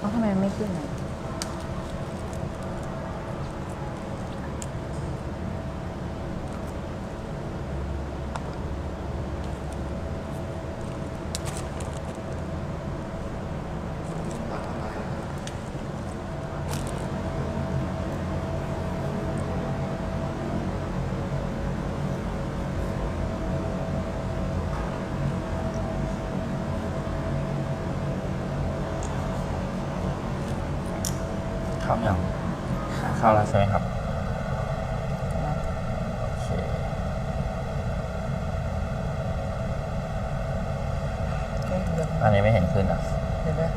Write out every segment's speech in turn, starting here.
เอ้าทำไมมันไม่ขึ้นอะาแล้วใช่ไหมครับโอเคเอ๊ะเดี๋ยวอันนี้ไม่เห็นขึ้นอะเดี๋ยวนะ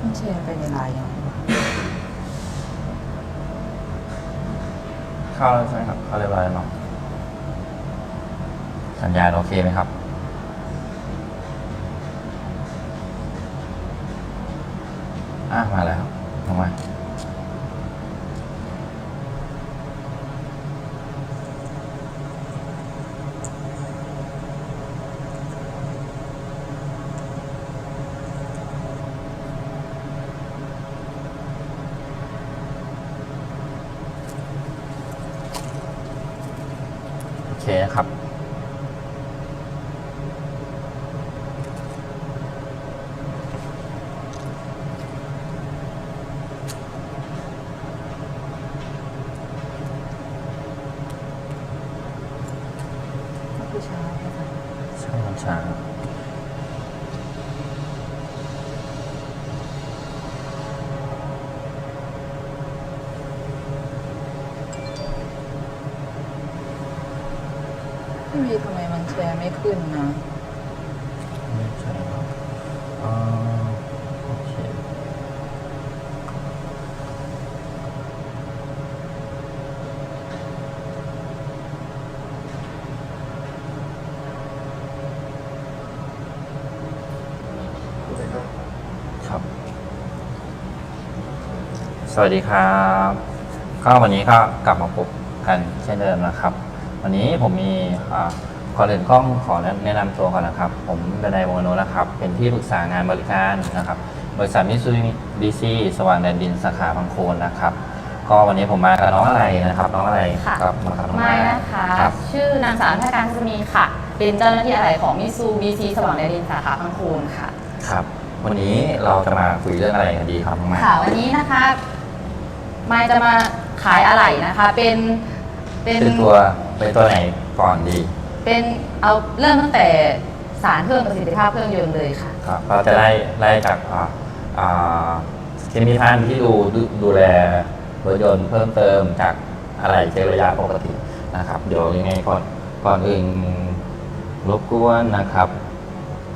มันแชร์ไปในไลน์ยังไงวะเข้าแล้วใช่ไหมครับ เข้าเรียบร้อยแล้วเนาะสัญญาณโอเคไหมครับ อะมาแล้วลงมา โอเคนะครับ ก็คือช้าใช่ไหม ใช่ครับช้า พี่ วีทำไมมันแชร์ไม่ขึ้นนะไม่ใช่ครับอ่าโอเคครับ สวัสดีครับ ก็วันนี้ก็กลับมาพบกันเช่นเดิมนะครับ วันนี้ผมมีอ่าก่อนอื่นกล้องขอแนะนำตัวก่อนนะครับ ผมดนายโมโนนะครับ เป็นที่ปรึกษางานบริการนะครับ บริษัทมิซูบิซีสว่างแดนดินสาขาบางโคนนะครับ ก็วันนี้ผมมากับน้องอะไรนะครับน้องอะไรค่ะครับมากับน้องไม่อะไรนะคะครับชื่อนางสาวทัศการสมีค่ะ เป็นเจ้าหน้าที่อะไรของมิซูบีซีสว่างแดนดินสาขาพังโคนค่ะครับ วันนี้เราจะมาคุยเรื่องอะไรกันดีครับน้องไม้ค่ะวันนี้นะคะไมายจะมาขายอะไหล่นะคะ เป็นเป็นเป็นตัว เป็นตัวไหนก่อนดีเป็นเอาเริ่มตั้งแต่สารเพิ่มประสิทธิภาพเครื่องยนต์เลยค่ะ ครับเราจะไล่ไล่จากอ่าอ่าเคมีพันที่ดูดูดูแลรถยนต์เพิ่มเติมจากอะไรเช็คระยะปกตินะครับ เดี๋ยวยังไงก่อนก่อนอื่นรบกวนนะครับ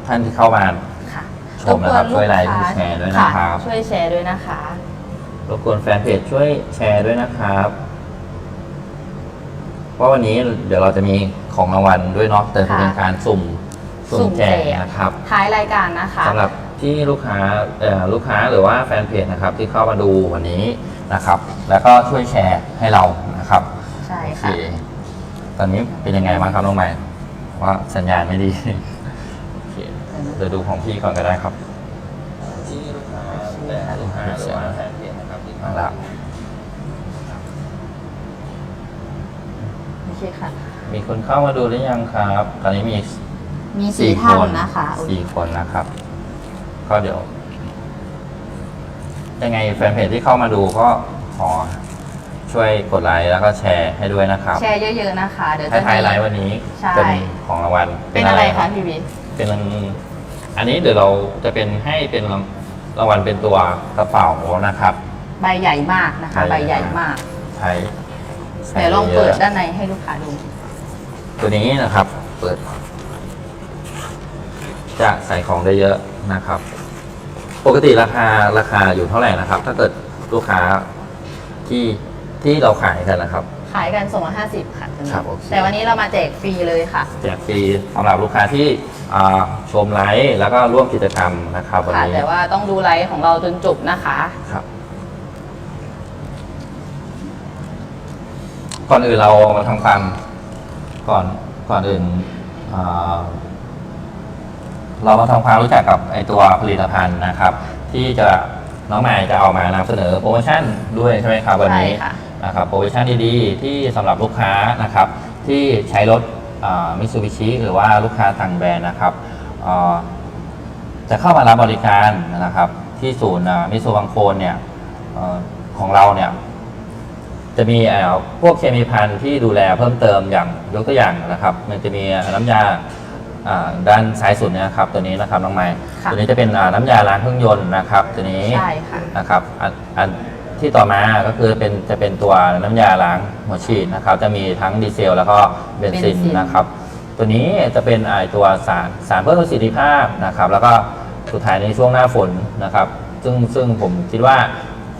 ท่านที่เข้ามาค่ะชมนะครับช่วยไลค์ช่วยแชร์ด้วยนะครับช่วยแชร์ด้วยนะคะ รบกวนแฟนเพจช่วยแชร์ด้วยนะครับ เพราะวันนี้เดี๋ยวเราจะมีของรางวัลด้วยเนาะแต่จะเป็นค่ะการสุ่มสุ่สุ่มมแจแจกกนะครับ ท้ายรายการนะคะสำหรับที่ลูกค้าเอ่อลูกค้าหรือว่าแฟนเพจนะครับที่เข้ามาดูวันนี้นะครับ แล้วก็ช่วยแชร์ให้เรานะครับ ใช่โอเคค่ะ ตอนนี้เป็นยังไงบ้างครับน้องใหม่ ว่าสัญญาณไม่ดีโอเคเดี๋ยวดูของพี่ก่อนก็ได้ครับที่ลูกค้าแต่ลูกค้าหรือว่าแฟนเพจนะครับที่เข้ามาแล้ว โอ เคค่ะ มีคนเข้ามาดูหรือยังครับ ตอนนี้มีมีสี่ท่านนะคะสี่คนนะครับ ก็เดี๋ยว ยังไงแฟนเพจที่เข้ามาดูก็ขอช่วยกดไลค์แล้วก็แชร์ให้ด้วยนะครับ แชร์เยอะ ๆนะคะ เดี๋ยวจะท้ายมีๆไลฟ์วันนี้ใช่จะมีของรางวัลเป็นอะไรคะพี่วิทเป็นอันนี้เดี๋ยวเราจะเป็นให้เป็นรางวัลเป็นตัวกระเป๋านะครับ ใบใหญ่มากนะคะ ใบใบใหใหญ่ญ่มาก ใช้ใช้ เดี๋ยวลองยะๆเปิดด้านในให้ลูกค้าดู ตัวนี้นะครับ เปิด จะใส่ของได้เยอะนะครับ ปกติราคาราคาอยู่เท่าไหร่นะครับ ถ้าเกิดลูกค้าที่ที่เราขายกันนะครับ ขายกันส่งละห้าสิบค่ะตัวนี้ครับโอเค แต่วันนี้เรามาแจกฟรีเลยค่ะ แจกฟรีสำหรับลูกค้าที่อ่าชมไลฟ์แล้วก็ร่วมกิจกรรมนะครับวันค่ะ นี้แต่ว่าต้องดูไลฟ์ของเราจนจบนะคะ ครับ ก่อนอื่นเรามาทำความก่อนก่อนก่อนอื่นเอ่อเรามาทำความรู้จักกับไอตัวผลิตภัณฑ์นะครับ ที่จะน้องใหม่จะเอามานำเสนอโปรโมชั่นด้วยใช่ไหมครับวันนี้ใช่ค่ะ นะครับโปรโมชั่นดีๆ ที่สำหรับลูกค้านะครับ ที่ใช้รถมิซูบิชิหรือว่าลูกค้าต่างแบรนด์นะครับเอ่อจะเข้ามารับบริการนะครับ ที่ศูนย์มิซูบังโคนเนี่ยเอ่อของเราเนี่ย จะมีเอ่อพวกเคมีพันธุ์ที่ดูแลเพิ่มเติมอย่างยกตัวอย่างนะครับ มันจะมีน้ำยาอ่าด้านซ้ายสุดเนี่ยครับตัวนี้นะครับน้องไม้ค่ะตัวนี้จะเป็นอ่าน้ำยาล้างเครื่องยนต์นะครับตัวนี้ใช่ค่ะนะครับอันอันที่ต่อมาก็คือเป็นจะเป็นตัวน้ำยาล้างหัวฉีดนะครับ จะมีทั้งดีเซล แล้วก็เบนซินเบนซินนะครับ ตัวนี้จะเป็นไอตัวสารสารเพิ่มประสิทธิภาพนะครับ แล้วก็สุดท้ายในช่วงหน้าฝนนะครับ ซึ่งซึ่งผมคิดว่า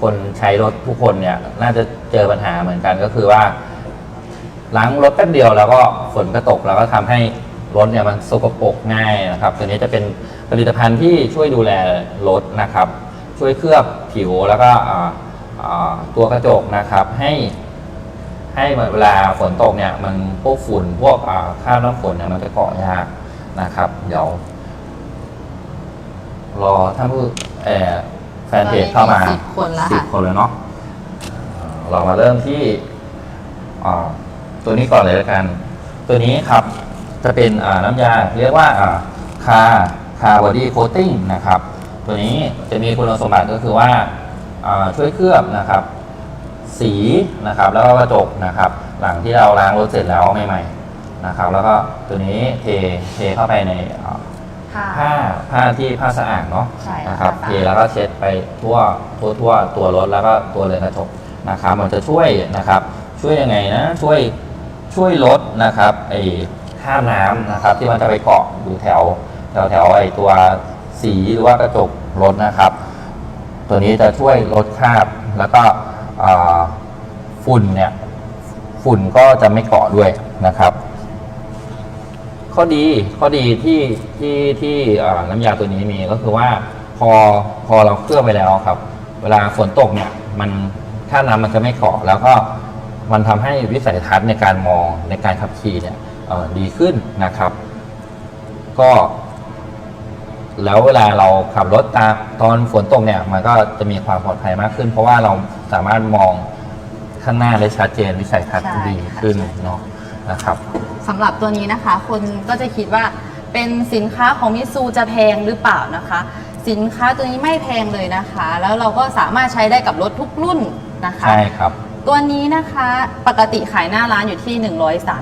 คนใช้รถทุกคนเนี่ย น่าจะเจอปัญหาเหมือนกันก็คือว่าล้างรถแป๊บเดียวแล้วก็ฝนก็ตกแล้วก็ทำให้รถเนี่ยมันสกปรกง่ายนะครับตัวนี้จะเป็นผลิตภัณฑ์ที่ช่วยดูแลรถนะครับ ช่วยเคลือบผิวแล้วก็ตัวกระจกนะครับให้ให้เหมือนเวลาฝนตกเนี่ยมันพวกฝุ่นพวกอ่าคราบน้ำฝนเนี่ยมันจะเกาะยากนะครับ เดี๋ยว รอท่านผู้เอ่อ แฟนเพจเข้ามาตอนนี้มี10คนแล้วค่ะสิบคนเลยเนาะอ่าเรามาเริ่มที่อ่าตัวนี้ก่อนเลยแล้วกัน ตัวนี้ครับจะเป็นอ่าน้ำยาเรียกว่าคาคาบอดี้โคตติ้งนะครับ ตัวนี้จะมีคุณสมบัติก็คือว่าอ่าช่วยเคลือบนะครับ สีนะครับแล้วก็กระจกนะครับ หลังที่เราล้างรถเสร็จแล้วใหม่ๆนะครับ แล้วก็ตัวนี้เทเทเข้าไปในอ่า ค่ะผ้าผ้าที่ผ้าสะอาดเนาะใช่ค่ะนะครับผ้าเทสะอาดแล้วก็เช็ดไปทั่วทั่วทั่วตัวรถแล้วก็ตัวเรือนกระจกนะครับมันจะช่วยนะครับ ช่วยยังไงนะช่วยช่วยลดนะครับไอ้ข้ามน้ำนะครับที่มันจะไปเกาะอยู่แถวแถวแถวไอ้ตัวสีหรือว่ากระจกรถนะครับ ตัวนี้จะช่วยลดคราบแล้วก็อ่าฝุ่นเนี่ย ฝุ่นก็จะไม่เกาะด้วยนะครับ ข้อดีข้อดีที่ที่ที่เอ่อน้ำยาตัวนี้มีก็คือว่าพอพอเราเคลือบไปแล้วครับ เวลาฝนตกเนี่ยมันถ้าน้ำมันจะไม่เกาะแล้วก็มันทำให้วิสัยทัศน์ในการมองในการขับขี่เนี่ยเอ่อดีขึ้นนะครับ ก็ แล้วเวลาเราขับรถตามตอนฝนตกเนี่ย มันก็จะมีความปลอดภัยมากขึ้น เพราะว่าเราสามารถมองข้างหน้าได้ชัดเจนวิสัยทัศน์ใช่ดีค่ะขึ้นเนาะนะครับ สำหรับตัวนี้นะคะ คนก็จะคิดว่าเป็นสินค้าของมิซูจะแพงหรือเปล่านะคะ สินค้าตัวนี้ไม่แพงเลยนะคะ แล้วเราก็สามารถใช้ได้กับรถทุกรุ่นนะคะ ใช่ครับ ตัวนี้นะคะปกติขายหน้าร้านอยู่ที่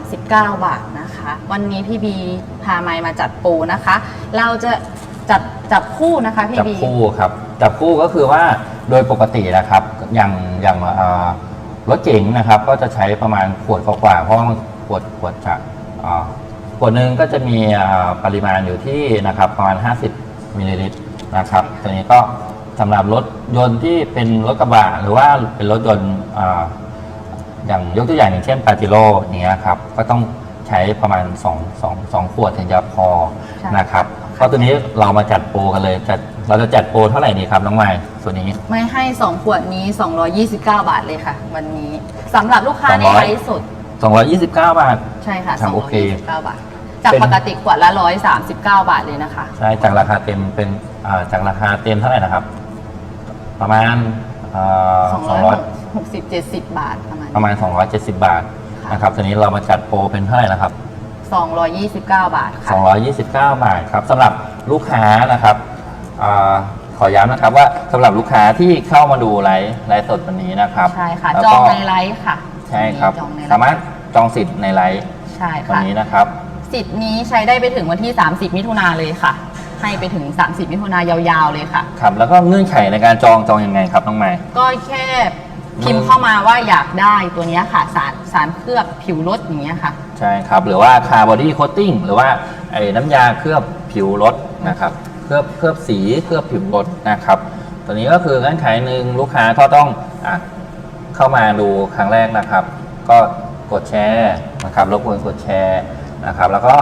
139 บาทนะคะ วันนี้พี่บีพาไมค์มาจัดโปรนะคะ เราจะจับจับคู่นะคะพี่จับบี คู่ครับจับคู่ก็คือว่าโดยปกตินะครับอย่างอย่างเอ่อรถเก๋งนะครับ ก็จะใช้ประมาณขวดกว่าๆเพราะว่ามัน ขวดขวดจากอ่าขวดหนึ่งก็จะมีอ่าปริมาณอยู่ที่นะครับประมาณ 50มิลลิลิตรนะครับตัวนี้ก็สำหรับรถยนต์ที่เป็นรถกระบะหรือว่าเป็นรถยนต์อ่าอย่างยกตัวอย่างอย่างเช่นปาจิโร่อย่างเงี้ยครับก็ต้องใช้ประมาณ2 2 2ขวดถึงจะพอใช่นะครับก็ตัวนี้เรามาจัดโปรกันเลยจัดเราจะจัดโปรเท่าไหร่ดีครับน้องไม้ส่วนนี้ ไม่ให้ 2 ขวดนี้ 229 บาทเลยค่ะ วันนี้สำหรับลูกค้าใน200ไลฟ์สด 229 บาท ใช่ค่ะครับโอเค 229 บาท จากเป็นปกติขวดละ 139 บาทเลยนะคะ ใช่จากราคาเต็มเป็นอ่าจากราคาเต็มเท่าไหร่นะครับ ประมาณอ่า200 260 70 บาทประมาณประมาณ 270 บาทค่ะนะครับตัวนี้เรามาจัดโปรเป็นเท่าไหร่นะครับ 229 บาทค่ะ 229 บาทครับสำหรับลูกค้านะครับอาขอย้ำนะครับว่าสำหรับลูกค้าที่เข้ามาดูไลฟ์ไลฟ์สดวันนี้นะครับใช่ค่ะแล้วจองก็ในไลฟ์ค่ะ ใช่ครับ จองในไลสามารถฟ์จองสิทธิ์ในไลฟ์ใช่วันค่ะ นี้นะครับ สิทธิ์นี้ใช้ได้ไปถึงวันที่ 30 มิถุนาเลยค่ะ ให้ไปถึง 30 มิถุนายาวๆเลยค่ะ ครับ แล้วก็เงื่อนไขในการจองจองยังไงครับน้องไม้ ก็แค่พิมพ์เข้ามาว่าอยากได้ตัวเนี้ยค่ะ สารสารเคลือบผิวรถอย่างเงี้ยค่ะ ใช่ครับ หรือว่าคาร์บอดี้โคตติ้งหรือว่าไอ้น้ำยาเคลือบผิวรถนะครับเคลือบเคลือบสีเคลือบผิวรถนะครับตัวนี้ก็คือเงื่อนไขหนึ่งลูกค้าก็ต้องอะ เข้ามาดูครั้งแรกนะครับ ก็กดแชร์นะครับรบกวนกดแชร์นะครับ แล้วก็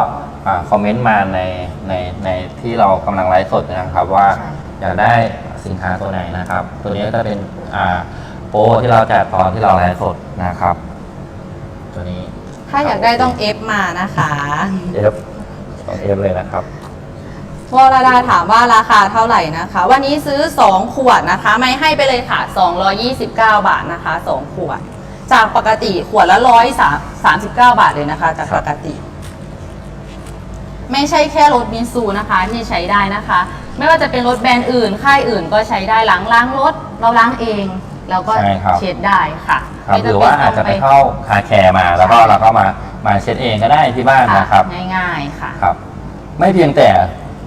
อ่าคอมเมนต์มาในในในที่เรากำลังไลฟ์สดนะครับว่าใช่อยากได้สินค้าตัวไหนนะครับ ตัวนี้จะเป็นอ่าโปรที่เราแจกตอนที่เราไลฟ์สดนะครับ ตัวนี้ถ้าอยากได้ต้องเอฟมานะคะเอฟสองเอฟเลยนะครับ วรดาถามว่าราคาเท่าไหร่นะคะ วันนี้ซื้อ 2 ขวดนะคะ ไม่ให้ไปเลยค่ะ 229 บาทนะคะ 2 ขวด จากปกติขวดละ139บาทเลยนะคะ จากปกติ ไม่ใช่แค่รถมินซูนะคะที่ใช้ได้นะคะ ไม่ว่าจะเป็นรถแบรนด์อื่น ค่ายอื่นก็ใช้ได้ล้างล้างรถเราล้างเองแล้วก็ใช่ครับเช็ดได้ค่ะครับไม่หรือว่าอาจจะไปเข้าคาแคร์มาแล้วก็ใช่เราก็มามาเช็ดเองก็ได้ที่บ้านค่ะนะครับ ง่ายๆค่ะครับ ไม่เพียงแต่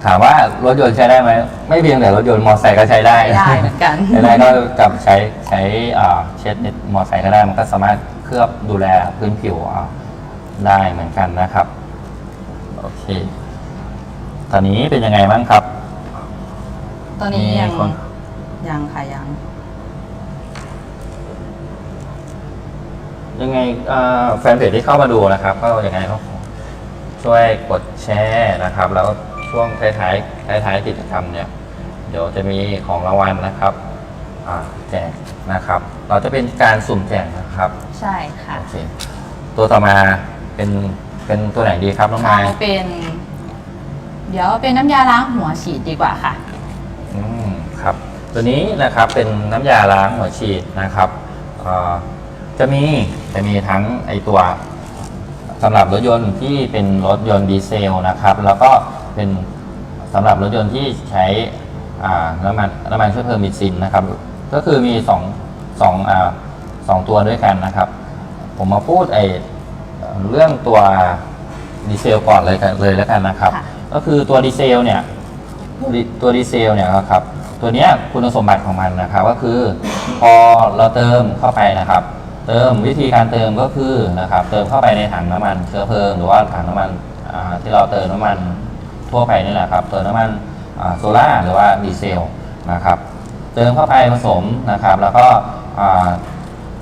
ถามว่ารถยนต์ใช้ได้ไหมไม่เพียงแต่รถยนต์มอเตอร์ไซค์ก็ใช้ได้ใช้ได้เหมือนกัน ใช้ได้ก็กับใช้ใช้อ่าเช็ดมอเตอร์ไซค์ก็ได้มันก็สามารถเคลือบดูแลพื้นผิวอ่าได้เหมือนกันนะครับโอเค ตอนนี้เป็นยังไงบ้างครับ ตอนนี้ยังมีคนยังค่ะยังยังไงอ่าแฟนเพจที่เข้ามาดูนะครับ ก็ยังไงก็ช่วยกดแชร์นะครับ แล้ว ช่วงท้ายๆท้ายๆกิจกรรมเนี่ย เดี๋ยวจะมีของรางวัลนะครับอ่าแจกนะครับ เราจะเป็นการสุ่มแจกนะครับ ใช่ค่ะ โอเค ตัวต่อมาเป็นเป็นตัวไหนดีครับน้องไม้เอาเป็น เดี๋ยวเป็นน้ำยาล้างหัวฉีดดีกว่าค่ะ อืมครับ ตัวนี้นะครับเป็นน้ำยาล้างหัวฉีดนะครับเอ่อจะมีจะมีทั้งไอตัวสำหรับรถยนต์ที่เป็นรถยนต์ดีเซลนะครับ แล้วก็ เป็นสำหรับรถยนต์ที่ใช้อ่าน้ำมันน้ำมันเชื้อเพลิงบินซินนะครับ ก็คือมีสองสองอ่าสองตัวด้วยกันนะครับ ผมมาพูดไอเรื่องตัวดีเซลก่อนเลยกันเลยแล้วกันนะครับค่ะก็คือตัวดีเซลเนี่ยดิตัวดีเซลเนี่ยครับตัวเนี้ยคุณสมบัติของมันนะครับก็คือพอเราเติมเข้าไปนะครับ เติมวิธีการเติมก็คือนะครับ เติมเข้าไปในถังน้ำมันเชื้อเพลิง หรือว่าถังน้ำมันอ่าที่เราเติมน้ำมัน ทั่วไปนี่แหละครับเติมน้ำมันโซล่าหรือว่าดีเซลนะครับเติมเข้าไปผสมนะครับ แล้วก็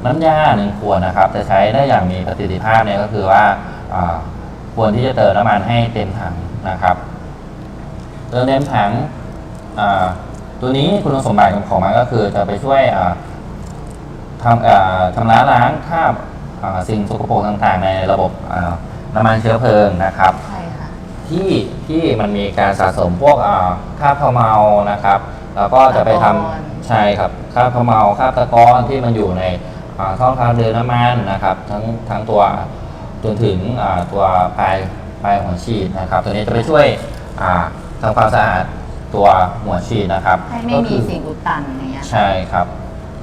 น้ำยาหนึ่งขวดนะครับ จะใช้ได้อย่างมีประสิทธิภาพเนี่ยก็คือว่าควรที่จะเติมน้ำมันให้เต็มถังนะครับ เติมเต็มถังตัวนี้คุณสมบัติของมันก็คือจะไปช่วยอ่าทำอ่าชำระล้างคราบสิ่งสกปรกต่างๆ ในระบบน้ำมันเชื้อเพลิงนะครับ ที่ที่มันมีการสะสมพวกอ่าคราบเขมเมานะครับ แล้วก็จะไปทำตะกอน ใช่ครับคราบเขมเมาคราบตะกอนที่มันอยู่ในอ่าช่องทางเดินน้ำมันนะครับ ทั้งทั้งตัวจนถึงอ่าตัวปลายปลายหัวฉีดนะครับ ตัวนี้จะไปช่วยอ่าทำความสะอาดตัวหัวฉีดนะครับให้ไม่ก็มีคือ สิ่งอุดตันอย่างเงี้ย ใช่ครับ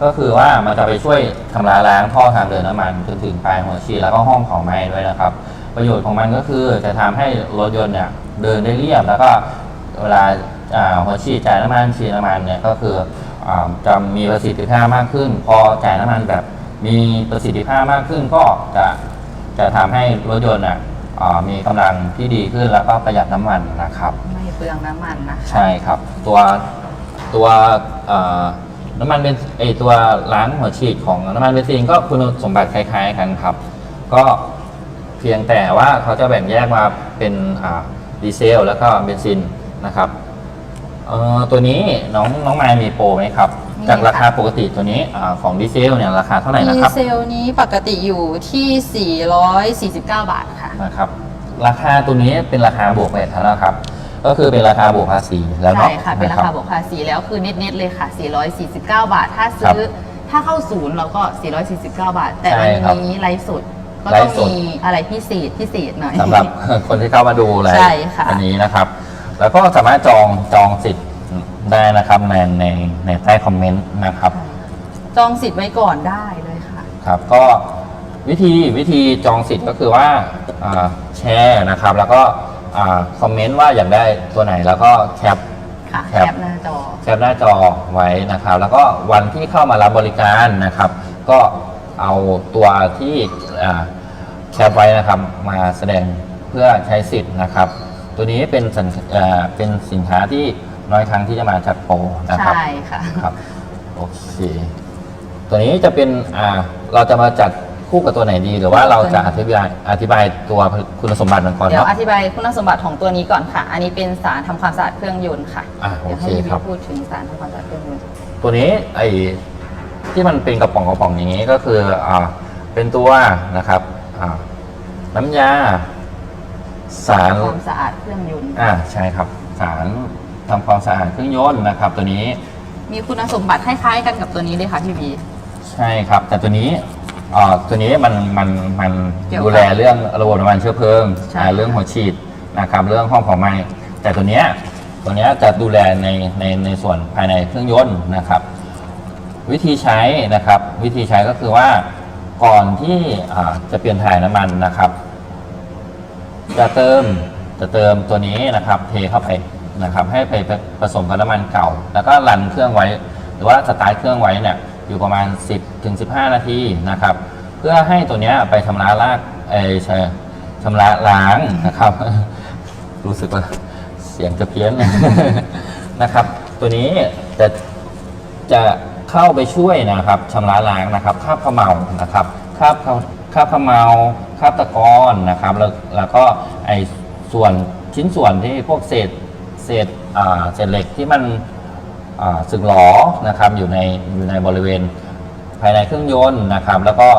ก็คือว่ามันจะไปช่วยทำลายล้างท่อทางเดินน้ำมันจนถึงปลายหัวฉีดแล้วก็ห้องของไม้ด้วยนะครับ ประโยชน์ของมันก็คือจะทำให้รถยนต์เนี่ยเดินได้เรียบ แล้วก็เวลาอ่าหัวฉีดจ่ายน้ำมันฉีดน้ำมันเนี่ยก็คืออาจะมีประสิทธิภาพมากขึ้น พอจ่ายน้ำมันแบบมีประสิทธิภาพมากขึ้นก็จะจะทำให้รถยนต์อะอ่ามีกำลังที่ดีขึ้นแล้วก็ประหยัดน้ำมันนะครับ ไม่เปลืองน้ำมันนะคะใช่ครับตัวตัวเอ่อน้ำมันเป็นไอตัวล้างหัวฉีดของน้ำมันเบนซินก็คุณสมบัติคล้ายๆกันครับ ก็ เพียงแต่ว่าเขาจะแบ่งแยกมาเป็นอ่าดีเซลแล้วก็เบนซินนะครับเอ่อตัวนี้น้องน้องไมายมีโปรไหมครับมีจากราคาค่ะปกติตัวนี้อาของดีเซลเนี่ยราคาเท่าไหร่ดีนะครับเซลนี้ปกติอยู่ที่ 449 บาทค่ะนะครับราคาตัวนี้เป็นราคาบวกแวดแล้วครับ ก็คือเป็นราคาบวกภาษีแล้วเนาะใช่ค่ะเป็นราะคาบวกภาษีแล้วคือเน็ตๆเลยค่ะ 449 บาท ถ้าซื้อถ้าเข้าศูนย์เราก็ 449 บาท แต่ใช่วันครับนี้ไลฟ์สด ก็ไลต้องฟ์สดมีอะไรพิเศษพิเศษหน่อย สำหรับ คนที่เข้ามาดูอะไรใช่ค่ะ อันนี้นะครับ แล้วก็สามารถจองจองสิทธิ์ได้นะครับในในในใต้คอมเมนต์นะครับ จองสิทธิ์ไว้ก่อนได้เลยค่ะ ครับก็วิธีวิธีจองสิทธิ์ก็คือว่าอ่าแชร์นะครับ แล้วก็อ่าคอมเมนต์ว่าอยากได้ตัวไหนแล้วก็แคป ค่ะครับแคปหน้าจอ แคปหน้าจอไว้นะครับ แล้วก็วันที่เข้ามารับบริการนะครับ ก็ เอาตัวที่อ่าแคปไว้นะครับมาแสดงเพื่อใช้สิทธิ์นะครับ ตัวนี้เป็นสินอ่าเป็นสินค้าที่น้อยครั้งที่จะมาจัดโปรนะครับใช่ค่ะครับโอเคตัวนี้จะเป็นอ่าเราจะมาจัดคู่กับตัวไหนดี หรือว่าเราจะอธิบายอธิบายตัวคุณสมบัติมันก่อนเดี๋ยวเนาะอธิบายคุณสมบัติของตัวนี้ก่อนค่ะ อันนี้เป็นสารทำความสะอาดเครื่องยนต์ค่ะอ่าโอเดี๋ยวเคให้รีควิรัวบพูดถึงสารทำความสะอาดเครื่องยนต์ตัวนี้ไอ้ ที่มันเป็นกระป๋องกระป๋องอย่างนี้ก็คืออ่าเป็นตัวนะครับอ่าน้ำยา สารความสะอาดเครื่องยนต์ อ่าใช่ครับ สารทำความสะอาดเครื่องยนต์นะครับ ตัวนี้มีคุณสมบัติคล้ายๆกันกับตัวนี้เลยค่ะพี่บีใช่ครับ แต่ตัวนี้เอ่อตัวนี้มันมันมันเกี่ยวกับดูแลเรื่องระบบน้ำมันเชื้อเพลิงใช่ อ่าเรื่องหัวฉีดนะครับ เรื่องห้องเผาไหม้แต่ตัวเนี้ยตัวเนี้ยจะดูแลในในในส่วนภายในเครื่องยนต์นะครับ วิธีใช้นะครับวิธีใช้ก็คือว่าก่อนที่จะเปลี่ยนถ่ายน้ำมันนะครับ จะเติมจะเติมตัวนี้นะครับเทเข้าไปนะครับให้ไปผสมกับน้ำมันเก่า แล้วก็รันเครื่องไว้ หรือว่าสตาร์ทเครื่องไว้เนี่ยอยู่ประมาณ 10ถึง15 นาทีนะครับ เพื่อให้ตัวนี้ไปชำระลากเออใช่ชำระล้างนะครับ รู้สึกว่าเสียงจะเพี้ยนนะครับ ตัวนี้จะจะ เข้าไปช่วยนะครับชำระล้างนะครับคราบเขมเมานะครับคราบคราบเขมเมาคราบตะกอนนะครับแล้วแล้วก็ไอส่วนชิ้นส่วนที่พวกเศษเศษอ่าเศษเหล็กที่มันอ่าสึกหรอนะครับอยู่ในอยู่ในบริเวณภายในเครื่องยนต์นะครับ แล้วก็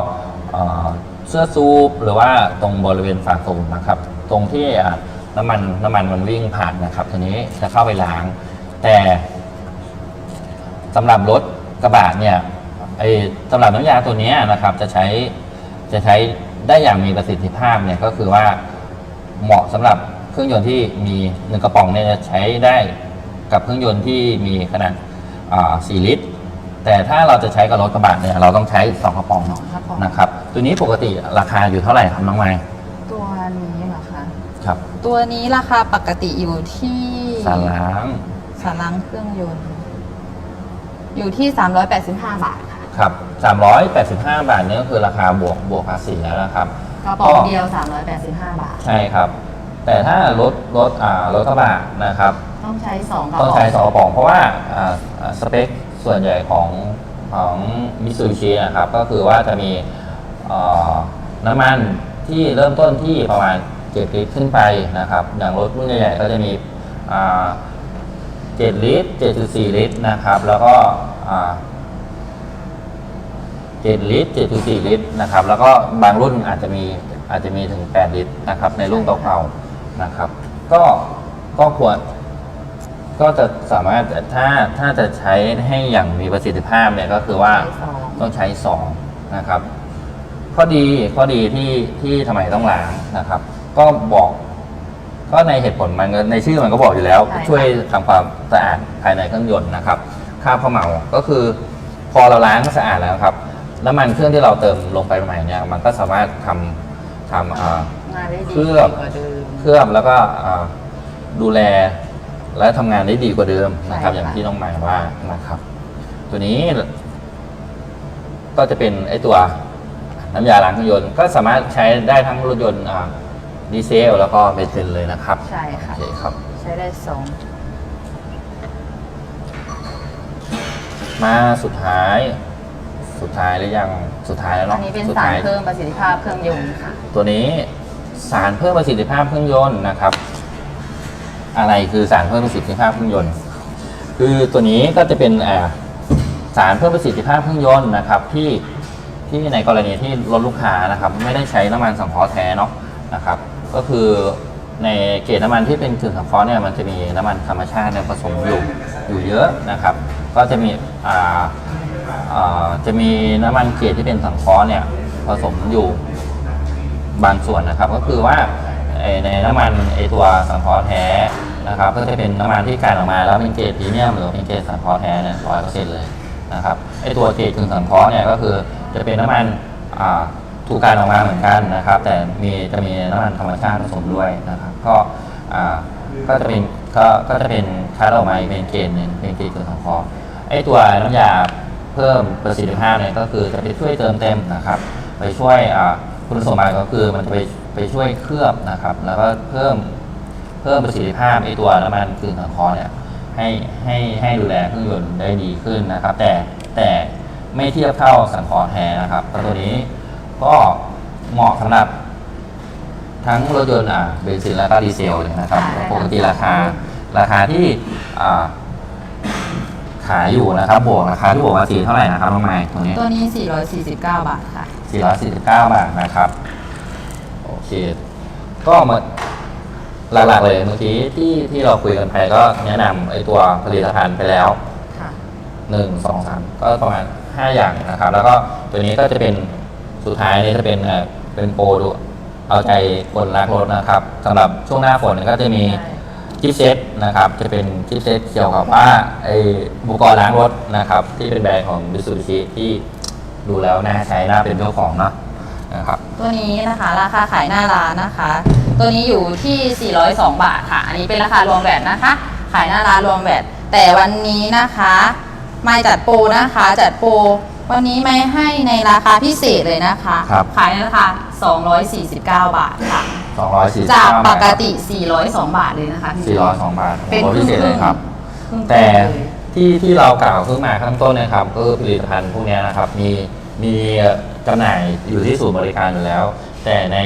เสื้อซูปหรือว่าตรงบริเวณฝาสูบนะครับ ตรงที่น้ำมันน้ำมันมันวิ่งผ่านนะครับทีนี้จะเข้าไปล้าง แต่สำหรับรถ กระบะเนี่ยไอ้สำหรับน้ำยาตัวเนี้ยนะครับ จะใช้จะใช้ได้อย่างมีประสิทธิภาพเนี่ยก็คือว่าเหมาะสำหรับเครื่องยนต์ที่มีหนึ่งกระป๋องเนี่ยจะใช้ได้กับเครื่องยนต์ที่มีขนาดอ่า4ลิตร แต่ถ้าเราจะใช้กับรถกระบะเนี่ยเราต้องใช้สองกระป๋องสองกระป๋องนะครับ ตัวนี้ปกติราคาอยู่เท่าไหร่ครับน้องไม้ตัวนี้เหรอคะครับ ตัวนี้ราคาปกติอยู่ที่สารล้าง สารล้างเครื่องยนต์ อยู่ที่ 385 บาทค่ะครับ385 บาทเนี่ยก็คือราคาบวกบวกภาษีแล้วนะครับ กระป๋องเดียว 385 บาท ใช่ครับ แต่ถ้ารถรถอ่ารถกระบะนะครับ ต้องใช้2กระต้องป๋องใช้สองกระป๋องเพราะว่าอ่าอ่าสเปคส่วนใหญ่ของของมิซูชินะครับ ก็คือว่าจะมีเอ่อน้ำมันที่เริ่มต้นที่ประมาณ 7 ลิตรขึ้นไปนะครับ อย่างรถรุ่นใหญ่ๆก็จะมีอ่า7ลิตร 7.4 ลิตรนะครับ แล้วก็ อ่า7ลิตร7.4ลิตรนะครับ แล้วก็บางรุ่นอาจจะมีอาจจะมีถึง8ลิตรนะครับ ในรุ่นเก่าๆนะครับ ก็ก็ควรก็จะสามารถถ้าถ้าจะใช้ให้อย่างมีประสิทธิภาพเนี่ยก็คือว่าใช้สองต้องใช้สองนะครับข้อดีข้อดีที่ที่ทำไมต้องล้างนะครับ ก็บอกก็ในเหตุผลมันก็ในชื่อมันก็บอกอยู่แล้วใช่ค่ะช่วยทำความสะอาดภายในเครื่องยนต์นะครับ ค่าบเขมเหลาก็คือ พอเราล้างก็สะอาดแล้วครับ น้ำมันเครื่องที่เราเติมลงไปใหม่เนี่ยมันก็สามารถทำทำอ่างานได้ดีเคลือบกว่าเดิม เคลือบแล้วก็อ่าดูแลและทำงานได้ดีกว่าเดิมนะครับ ใช่ค่ะ อย่างที่น้องหมายว่านะครับ ตัวนี้ ก็จะเป็นไอตัวน้ำยาล้างเครื่องยนต์ก็สามารถใช้ได้ทั้งรถยนต์อ่าดีเซล แล้วก็เบนซินเลยนะครับใช่ค่ะ โอเคครับ ใช้ได้สอง มาสุดท้าย สุดท้ายหรือยังสุดท้ายแล้วอัเนาะนนี้เป็นสุดสารท้ายเพิ่มประสิทธิภาพเครื่องยนต์ค่ะ ตัวนี้สารเพิ่มประสิทธิภาพเครื่องยนต์นะครับ อะไรคือสารเพิ่มประสิทธิภาพเครื่องยนต์ คือตัวนี้ก็จะเป็นอ่าสารเพิ่มประสิทธิภาพเครื่องยนต์นะครับ ที่ที่ในกรณีที่รถลูกค้านะครับ ไม่ได้ใช้น้ำมันสังเคราะห์แท้เนาะนะครับ ก็คือในเกรดน้ำมันที่เป็นกึ่งสังเคราะห์เนี่ยมันจะมีน้ำมันธรรมชาติเนี่ยผสมอยู่อยู่เยอะนะครับ ก็จะมีอ่าอ่าจะมีน้ำมันเกรดที่เป็นสังเคราะห์เนี่ยผสมอยู่บางส่วนนะครับ ก็คือว่าในน้ำมันไอตัวสังเคราะห์แท้นะครับก็จะเป็นน้ำมันที่กลั่นออกมาแล้วเป็นเกรดพรีเมียมหรือเป็นเกรดสังเคราะห์แท้เนี่ยร้อยเปอร์เซ็นต์เลยนะครับไอตัวเกรดกึ่งสังเคราะห์เนี่ยก็คือจะเป็นน้ำมันถูกกลั่นออกมาเหมือนกันนะครับ แต่มีจะมีน้ำมันธรรมชาติผสมด้วยนะครับ ก็อ่าก็จะเป็นก็ก็จะเป็นคัดออกมาเป็นเกณฑ์หนึ่งเป็นเกณฑ์กึ่งสังเคราะห์ ไอตัวน้ำยาเพิ่มประสิทธิภาพเนี่ยก็คือจะไปช่วยเติมเต็มนะครับ ไปช่วยคุณสมบัติก็คือมันจะไปไปช่วยเคลือบนะครับ แล้วก็เพิ่มเพิ่มประสิทธิภาพไอตัวน้ำมันกึ่งสังเคราะห์เนี่ยให้ให้ให้ดูแลเครื่องยนต์ได้ดีขึ้นนะครับ แต่แต่ไม่เทียบเท่าสังเคราะห์แท้นะครับตัวนี้ก็เหมาะสำหรับทั้งรถยนต์อะเบนซินและก็ดีเซลเลยนะครับปกติราคาราคาที่อ่า ขายอยู่นะครับบวกราคาที่บวกภาษีเท่าไหร่นะครับน้องไม้ตรงนี้ ตัวนี้ 449 บาทค่ะ 449 บาทนะครับโอเคเค ก็มาหลักๆเลยเมื่อกี้ที่ที่เราคุยกันไปก็แนะนำไอ้ตัวผลิตภัณฑ์ไปแล้วค่ะหนึ่งสองสามก็ประมาณห้าอย่างนะครับ แล้วก็ตัวนี้ก็จะเป็นสุดท้ายนี่จะเป็นเอ่อเป็นโปรดูเอาใจคนรักรถนะครับสำหรับช่วงหน้าฝนก็จะมี ใช่ กิฟต์เซตนะครับจะเป็นกิฟต์เซตเกี่ยวกับว่าไออุปกรณ์ล้างรถนะครับที่เป็นแบรนด์ของ Mitsubishi ที่ดูแล้วน่าใช้น่าเป็นเจ้าของเนอะนะครับตัวนี้นะคะราคาขายหน้าร้านนะคะ ตัวนี้อยู่ที่ 402 บาทค่ะ อันนี้เป็นราคารวมแวตนะคะ ขายหน้าร้านรวมแวตแต่วันนี้นะคะไม่จัดโปรนะคะจัดโปรวันนี้ไม่ให้ในราคาพิเศษเลยนะคะครับขายในราคา249 บาทค่ะ 249จากปกบาทติ 402 บาทเลยนะคะพี่402บาทเป็นโอ้พิเศษเลยครับ ครึ่งๆแต่เลยที่ที่เรากล่าวขึ้นมาข้างต้นเนะครับก็คือผลิตภัณฑ์พวกเนี้ยนะครับมีมีจำหน่ายอยู่ที่ศูนย์บริการอยู่แล้ว แต่ใน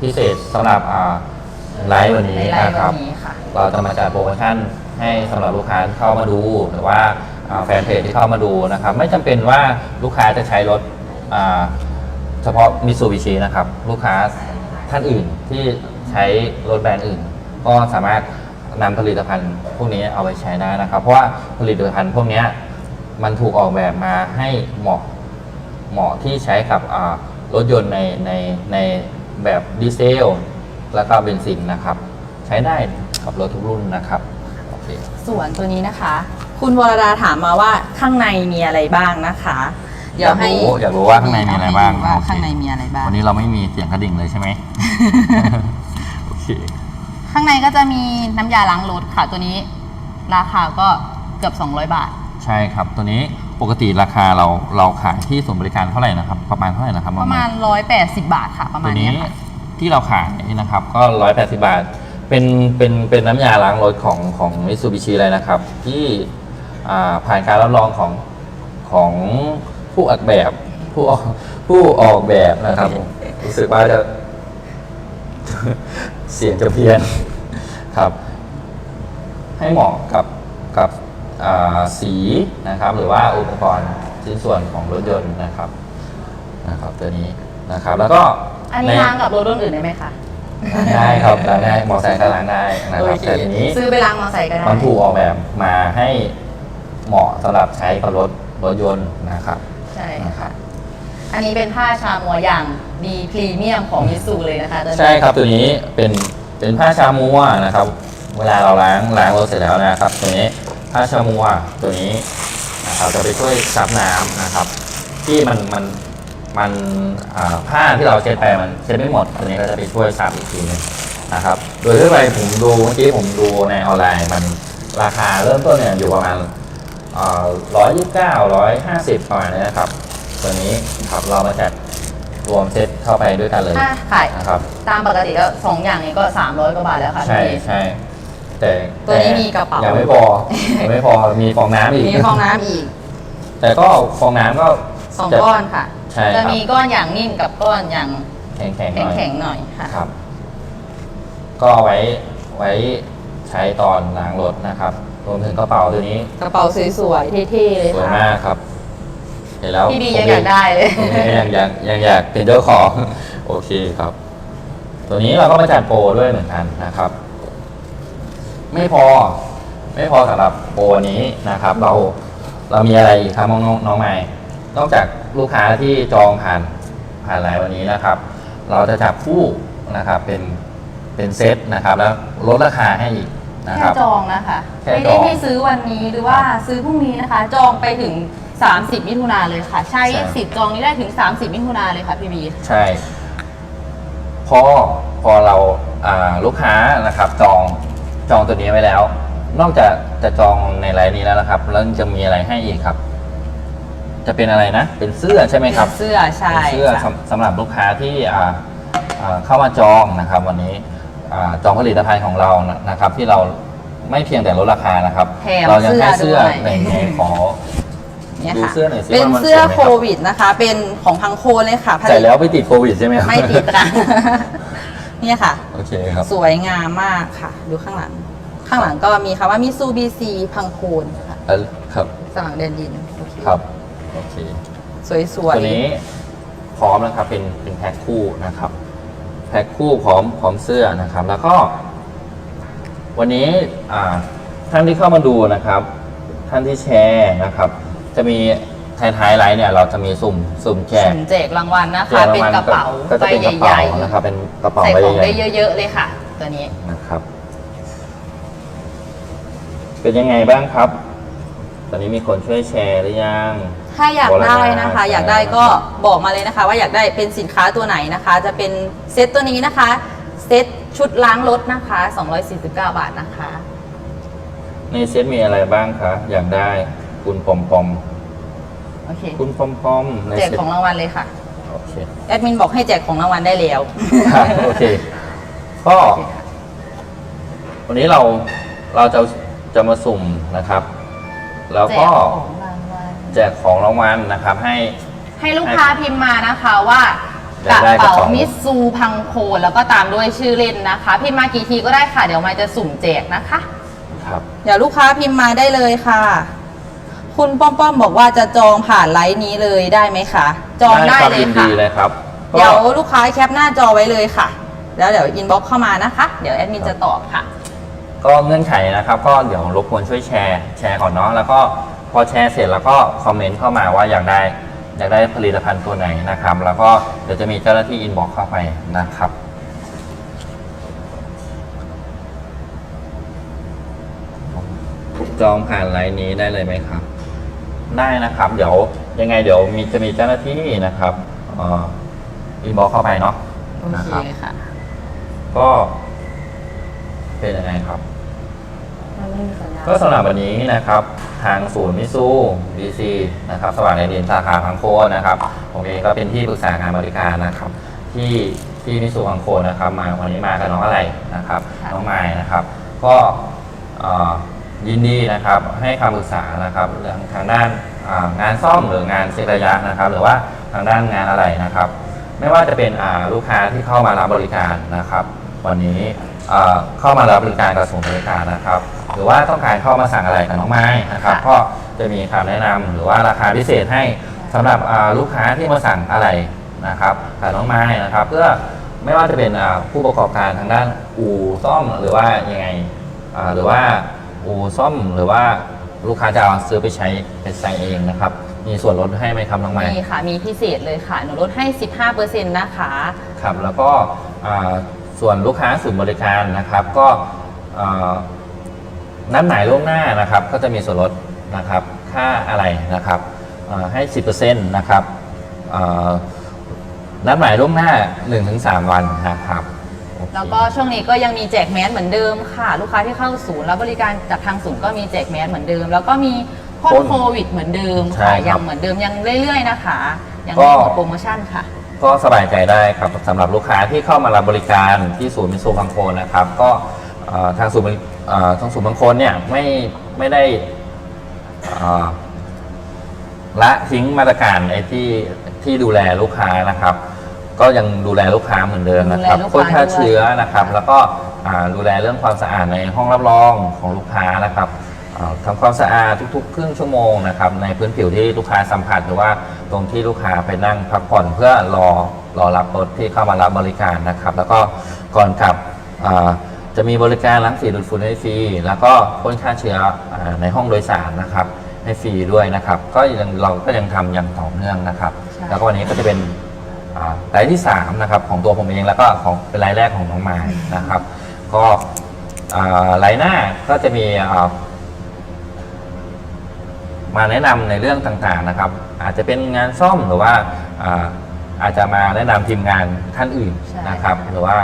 พิเศษสำหรับอ่าไลฟ์วันนี้ในไลฟ์นะครับวันนี้ค่ะ เราจะมาจัดโปรโมชั่นให้สำหรับลูกค้าที่เข้ามาดู หรือว่าอ่าแฟนเพจที่เข้ามาดูนะครับ ไม่จำเป็นว่าลูกค้าจะใช้รถอ่าเฉพาะมิ t ซูบิชินะครับ ลูกค้า ท่านอื่นที่ใช้รถแบรนด์อื่น ก็สามารถนำผลิตภัณฑ์พวกนี้เอาไปใช้ได้นะครับ เพราะว่าผลิตภัณฑ์พวกนี้มันถูกออกแบบมาให้เหมาะเหมาะที่ใช้กับรถยนต์ในในในแบบดีเซล แล้วก็เบนซินนะครับ ใช้ได้กับรถทุกรุ่นนะครับโอเคส่วนตัวนี้นะคะ คุณวรดาถามมาว่าข้างในมีอะไรบ้างนะคะ เดี๋ยวให้อยากรู้อยากรู้ว่าข้างในมีอะไรบ้างว่าโอเคข้างในมีอะไรบ้าง วันนี้เราไม่มีเสียงกระดิ่งเลยใช่ไหมโอเคข้างในก็จะมีน้ำยาล้างรถค่ะตัวนี้ ราคาก็เกือบ 200 บาท ใช่ครับ ตัวนี้ปกติราคาเราเราขายที่ศูนย์บริการเท่าไหร่นะครับ ประมาณเท่าไหร่นะครับประมาณ 180 บาทค่ะ ประมาตัณวเนี้นี้ยค่ะที่เราขายนะครับก็ร้อยแปดสิบาท เป็นเป็นเป็นน้ำยาล้างรถของของมิ t ซูบิชิเลยนะครับ ที่อ่าผ่านการรับรองของของ ผู้ออกแบบผู้ออกผู้ออกแบบนะครับรู้สึกว่าจะ เสียงจะเพี้ยนครับ ให้เหมาะกับกับอ่าสีนะครับ หรือว่าอุปกรณ์ชิ้นส่วนของรถยนต์นะครับนะครับ ตัวนี้นะครับ แล้วก็อันนี้ในล้างกับรถรุ่นอื่นได้ไหมคะได้ครับล้างได้มอไซค์ก็ล้างได้นะครับโอเคแต่ทีนี้ซื้อไปล้างมอเตอร์ไซค์ก็ได้มันถูกออกแบบมาให้เหมาะสำหรับใช้กับรถรถยนต์นะครับใช่ค่ะ อันนี้เป็นผ้าชามัวอย่างดีพรีเมียมของมิสูเลยนะคะตัวนี้ใช่ครับตัวนี้เป็นเป็นผ้าชามัวนะครับ เวลาเราล้างล้างรถเสร็จแล้วนะครับ ตัวนี้ผ้าชามัวตัวนี้นะครับจะไปช่วยซับน้ำนะครับ ที่มันมันมันอ่าผ้าที่เราเช็ดไปมันเช็ดไม่หมดตัวนี้ก็จะไปช่วยซับอีกทีหนึงนะครับ โดยทั่วไปผมดูเมื่อกี้ผมดูในออนไลน์มันราคาเริ่มต้นเนี่ยอยู่ประมาณร้อยยี่สิบเก้าร้อยห้าสิบประมาณนี้นะครับ ตัวนี้ครับเรามาจัดรวมเซตเข้าไปด้วยกันเลยถ้าขายนะครับตามปกติก็สองอย่างนี้ก็ 300กว่าบาทแล้วค่ะใช่พี่ ใช่แต่ตัวนี้แต่มีกระเป๋ายั ยังไม่พอ ยังไม่พอมีฟองน้ำอีก มีฟองน้ำอีกแต่ก็ฟองน้ำก็ สองจะก้อนค่ะ ใช่ครับ จะมีก้อนอย่างนิ่มกับก้อนอย่างแข็งๆหน่อยแข็งๆหน่อยค่ะ ครับ ก็เอาไว้ไว้ใช้ตอนล้างรถนะครับ รวมถึงกระเป๋าตัวนี้กระเป๋าสวยๆเท่ๆเลยสวยค่ะ มากครับ เห็นแล้วพี่บีผมยังอยากได้เลยผมเองยังอยากยังอยากเป็นเจ้าของโอเคครับ ตัวนี้เราก็มาจัดโปรด้วยเหมือนกันนะครับ ไม่พอ ไม่พอสำหรับโปรนี้นะครับ เราเรามีอะไรอีกครับน้องน้องน้องใหม่ นอกจากลูกค้าที่จองผ่านผ่านไลน์วันนี้นะครับ เราจะจับคู่นะครับเป็นเป็นเซตนะครับ แล้วลดราคาให้อีกนะคแค่รับจองนะคะแค่ไม่จได้องให้ซื้อวันนี้หรือว่าซื้อพรุ่งนี้นะคะ จองไปถึง 30 มิถุนาเลยค่ะ ใช้ใช่ สิทธิ์จองนี้ได้ถึง 30 มิถุนาเลยค่ะพี่บี ใช่พอพอเราอ่าลูกค้านะครับจองจองตัวนี้ไว้แล้ว นอกจากจะจองในไลน์นี้แล้วนะครับ แล้วจะมีอะไรให้อีกครับ จะเป็นอะไรนะ เป็นเสื้อใช่ไหมครับ เสื้อใช่เป็นเสื้อค่ะ สำสำหรับลูกค้าที่อ่าอ่าเข้ามาจองนะครับ วันนี้อาจองผลิตภัณฑ์ของเรานะนะครับ ที่เราไม่เพียงแต่ลดราคานะครับ แถมเรายังให้เสื้เสื้ออด้วย ในในขอ เนี่ยดูค่ะเสื้อหน่อยสิเป็นว่ามันเสื้อสวยไหมครับ โควิดนะคะ เป็นของพังโคเลยค่ะผลิตใส่แล้วไม่ติดโควิดใช่ไหมครับไม่ติดนะเนี่ยค่ะ โอเคครับ สวยงามมากค่ะ ดูข้างหลัง ข้างหลังก็มีคำว่ามิซูบิซีพังโคนค่ะเอ่อครับสลังเดนดินโอเคครับ โอเค สวยสวยตัวนี้พร้อมนะครับ เป็นเป็นแพ็คคู่นะครับ แพ็คคู่พร้อมพร้อมเสื้อนะครับ แล้วก็ วันนี้อ่าท่านที่เข้ามาดูนะครับ ท่านที่แชร์นะครับ จะมีท้ายๆไลน์เนี่ยเราจะมีสุ่มสุ่มแจกสุ่มแจกรางวัลนะแจคะกเป็นงวัลกระเป๋าก็จะใบเป็นกระใหเป๋าญ่นะครับเป็นกระเป๋าใส่ใบของใหญ่ได้เยอะ ๆ เลยค่ะ ตัวนี้นะครับ เป็นยังไงบ้างครับ ตอนนี้มีคนช่วยแชร์หรือยัง ถ้าอยากได้นะคะ โบราณ อยากได้ก็บอกมาเลยนะคะ ว่าอยากได้เป็นสินค้าตัวไหนนะคะ จะเป็นเซตตัวนี้นะคะ เซตชุดล้างรถนะคะ 249 บาทนะคะ ในเซตมีอะไรบ้างคะ อยากได้ คุณปอมปอมโอเคคุณปอมปอมในแจกเซตของรางวัลเลยค่ะโอเคแอดมินบอกให้แจกของรางวัลได้แล้วครับโอเคก็วันนี้เราเราจะจะมาสุ่มนะครับ แล้วแจก็กของรางวัลแจกของรางวัลนะครับ ให้ให้ลูกค้าพิมพ์มานะคะว่ากอยากได้ระกระเป๋าเป๋ามิมิสซูพังโคนแล้วก็ตามด้วยชื่อเล่นนะคะ พิมพ์มากี่ทีก็ได้ค่ะ เดี๋ยวมาจะสุ่มแจกนะคะ ครับ เดี๋ยวลูกค้าพิมพ์มาได้เลยค่ะ คุณป้อมป้อมบอกว่าจะจองผ่านไลน์นี้เลยได้ไหมคะ จองได้ครับเลยยินค่ะ ดีเลยครับก็เดี๋ยวลูกค้าแคปหน้าจอไว้เลยค่ะ แล้วเดี๋ยวอินบ็อกเข้ามานะคะ เดี๋ยวแอดมินจะตอบค่ะ ก็เงื่อนไขนะครับ ก็เดี๋ยวรบกวนช่วยแชร์ แชร์ก่อนเนาะ แล้วก็พอแชร์เสร็จแล้วก็คอมเมนต์เข้ามาว่าอยากได้อยากได้ผลิตภัณฑ์ตัวไหนนะครับ แล้วก็เดี๋ยวจะมีเจ้าหน้าที่อินบ็อกเข้าไปนะครับจองผ่านไลน์นี้ได้เลยไหมครับ ได้นะครับ เดี๋ยวยังไงเดี๋ยวมีจะมีเจ้าหน้าที่นะครับอินบ็อกเข้าไปเนาะโอนะเคครับ ค่ะ ก็เป็นยังไงครับก็สำหรับวันนี้นะครับ ทางศูนย์มิซูบีซีนะครับสว่างในดินสาขาพังโคนนะครับ ผมเองก็เป็นที่ปรึกษางานบริการนะครับ ที่ที่มิซูพังโคนนะครับ มาวันนี้มากับน้องอะไรนะครับ ค่ะ น้องไม้นะครับ ก็เอ่อ ยินดีนะครับให้คำปรึกษานะครับเรื่องทางด้านอ่างานซ่อมหรืองานเช็คระยะนะครับ หรือว่าทางด้านงานอะไรนะครับ ไม่ว่าจะเป็นอ่าลูกค้าที่เข้ามารับบริการนะครับ วันนี้อ่าเข้ามารับบริการกับศูนย์บริการนะครับ หรือว่าต้องการเข้ามาสั่งอะไรกับน้องไม้นะครับค่ะก็จะมีคำแนะนำหรือว่าราคาพิเศษให้สำหรับอ่าลูกค้าที่มาสั่งอะไรนะครับกับน้องไม้นะครับ เพื่อไม่ว่าจะเป็นอ่าผู้ประกอบการทางด้านอู่ซ่อมหรือว่ายังไงอ่าหรือว่า อู่ซ่อมหรือว่าลูกค้าจะเอาซื้อไปใช้ไปใช้เองนะครับ มีส่วนลดให้ไหมครับน้องไม้มีค่ะ มีพิเศษเลยค่ะ หนูลดให้ 15%นะคะ ครับ แล้วก็อ่าส่วนลูกค้าศูนย์บริการนะครับ ก็อ่านัดหมายล่วงหน้านะครับ ก็จะมีส่วนลดนะครับ ค่าอะไรนะครับอ่าให้ 10%นะครับอ่านัดหมายล่วงหน้า 1-3 วันนะครับโอเค แล้วก็ช่วงนี้ก็ยังมีแจกแมสเหมือนเดิมค่ะ ลูกค้าที่เข้าศูนย์รับบริการจากทางศูนย์ก็มีแจกแมสเหมือนเดิม แล้วก็มีพ่นพ่นโควิดเหมือนเดิมใช่ค่ะครับยังเหมือนเดิมยังเรื่อยๆนะคะยังก็ไม่หมดโปรโมชั่นค่ะ ก็สบายใจได้ครับสำหรับลูกค้าที่เข้ามารับบริการที่ศูนย์มิตซูบางโคนนะครับ ก็เอ่อทางศูนย์บริเอ่อทางศูนย์บางโคนเนี่ยไม่ไม่ได้เอ่อละทิ้งมาตรการไอ้ที่ที่ดูแลลูกค้านะครับ ก็ยังดูแลลูกค้าเหมือนเดิมนะครับดูแลลูกค้าพ่นฆ่าเชื้อด้วยนะครับแล้วก็อ่าดูแลเรื่องความสะอาดในห้องรับรองของลูกค้านะครับอ่าทำความสะอาดทุกๆ ครึ่งชั่วโมงนะครับในพื้นผิวที่ลูกค้าสัมผัสหรือว่าตรงที่ลูกค้าไปนั่งพักผ่อนเพื่อรอรอรับรถที่เข้ามารับบริการนะครับ แล้วก็ก่อนกลับอ่าจะมีบริการล้างสีดูดฝุ่นให้ฟรีแล้วก็พ่นฆ่าเชื้ออาในห้องโดยสารนะครับให้ฟรีด้วยนะครับ ก็ยังเราก็ยังทำอย่างต่อเนื่องนะครับ ใช่ แล้วก็วันนี้ก็จะเป็น อ่ารายที่3นะครับของตัวผมเองแล้วก็ของเป็นรายแรกของน้องไม้นะครับ ก็อ่ารายหน้าก็จะมีอ่ามาแนะนำในเรื่องต่างๆนะครับ อาจจะเป็นงานซ่อมหรือว่าอ่าอาจจะมาแนะนำทีมงานท่านอื่นใช่นะครับ หรือว่า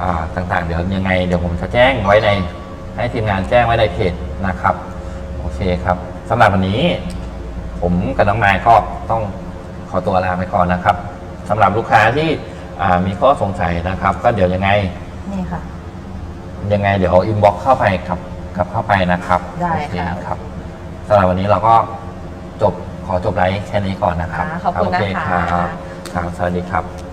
อ่าต่างๆ เดี๋ยวยังไงเดี๋ยวผมจะแจ้งไว้ในให้ทีมงานแจ้งไว้ในเพจนะครับโอเคครับสำหรับวันนี้ ผมกับน้องไม้ก็ต้องขอตัวลาไปก่อนนะครับ สำหรับลูกค้าที่อ่ามีข้อสงสัยนะครับ ก็เดี๋ยวยังไงนี่ค่ะ ยังไงเดี๋ยวอินบ็อกเข้าไปกับกับเข้าไปนะครับได้โอเคค่ะครับสำหรับวันนี้เราก็จบขอจบไลฟ์แค่นี้ก่อนนะครับค่ะขอบคุณโอเคนะคะ ครับครับสวัสดีครับ